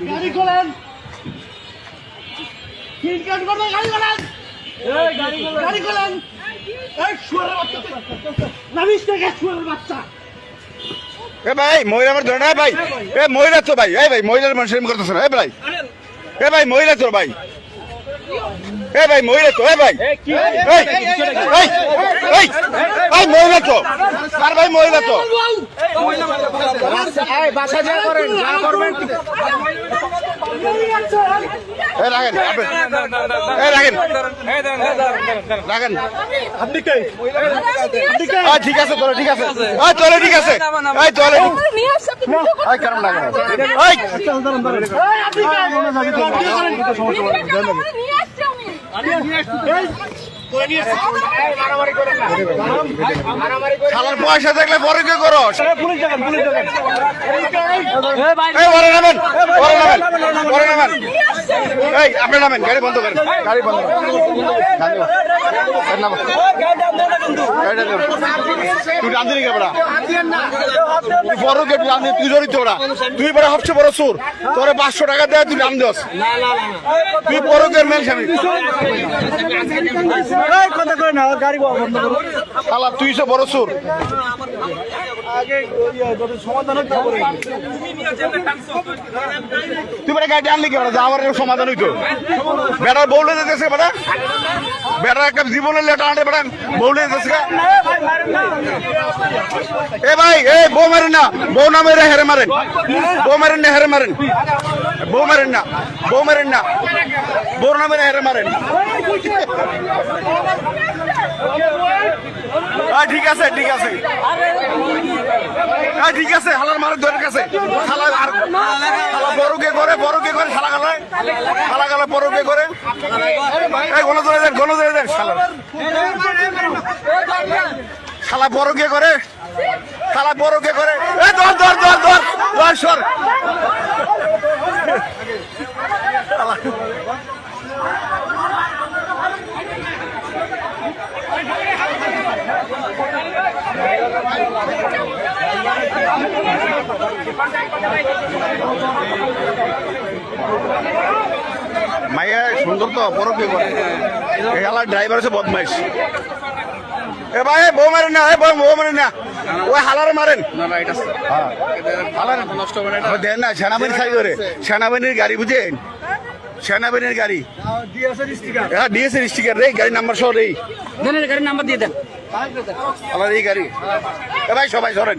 গাড়ি খোলেন করবে গাড়ি গাড়ি শুয়ারের বাচ্চা এ ভাই মহিলা আমার ধরে না ভাই এ মহিলা তো ভাই এই ভাই মহিলার মানুষের করতেছে না এ ভাই এ ভাই মহিলা তো ভাই এ ভাই মহিলা তো এ ভাই এই এই এই এই মহিলা তো আর ভাই মহিলা তো এ রাখেন রাখেন আ, ঠিক আছে তোরা ঠিক আছে আ, তোরা ঠিক আছে এই তোরা কারণ লাগে শালার পয়সা দেখলে পরে কে করো? এই পরে নামেন। পরে নামেন পরে নামেন। এই আপনি নামেন গাড়ি বন্ধ করেন। গাড়ি বন্ধ। তুই বড়। কে তুই তুই জড়িত ওরা তুই বড় সবচেয়ে বড় সুর তোরে পাঁচশো টাকা দেয় তুই টান দিস তুই বড় কে মেন স্বামী। কথা করে না গাড়ি বন্ধ করো। তুই সে বড় সুর হবে তুই বেটা গাড়ি আনলি কি বেটা আমার সমাধান হইতো। বেটার বউলে যেতেছে বেটা। বেটার একটা জীবনের লেটা আনতে বেটা বউলে যেতেছে এ ভাই, এ, বউ মারেন না। বউ না মেরে হেরে মারেন। বউ মারেন না, হেরে মারেন। বউ মারেন না, বউ মারেন না। বউ না মেরে হেরে মারেন। ঠিক আছে ঠিক আছে। ঠিক আছে, হালার মারের দরের কাছে হালা আর হালা বড়কে করে বড়কে করে শালা গালা শালা গালা বড়কে করে। গণ ধরে দেন গণ ধরে দেন, শালা। শালা বড়কে করে, শালা বড়কে করে। এ ধর ধর ধর ধর ধর, সর। মাইয়া সুন্দর তো বড়কে করে? এই ড্রাইভার আছে বদমাইশ। এ ভাই বউ মারেন না এ বউ বউ মারেন না। ওই হালারে মারেন। হ্যাঁ। করে দেন না সেনাবাহিনী সাই করে সেনাবাহিনীর গাড়ি বুঝেন? সেনাবাহিনীর গাড়ি। হ্যাঁ ডিএসএর স্টিকার রে গাড়ি নাম্বার সহ রে। দেন গাড়ির নাম্বার দিয়ে দেন। আমার এই গাড়ি। এ ভাই সবাই সরেন।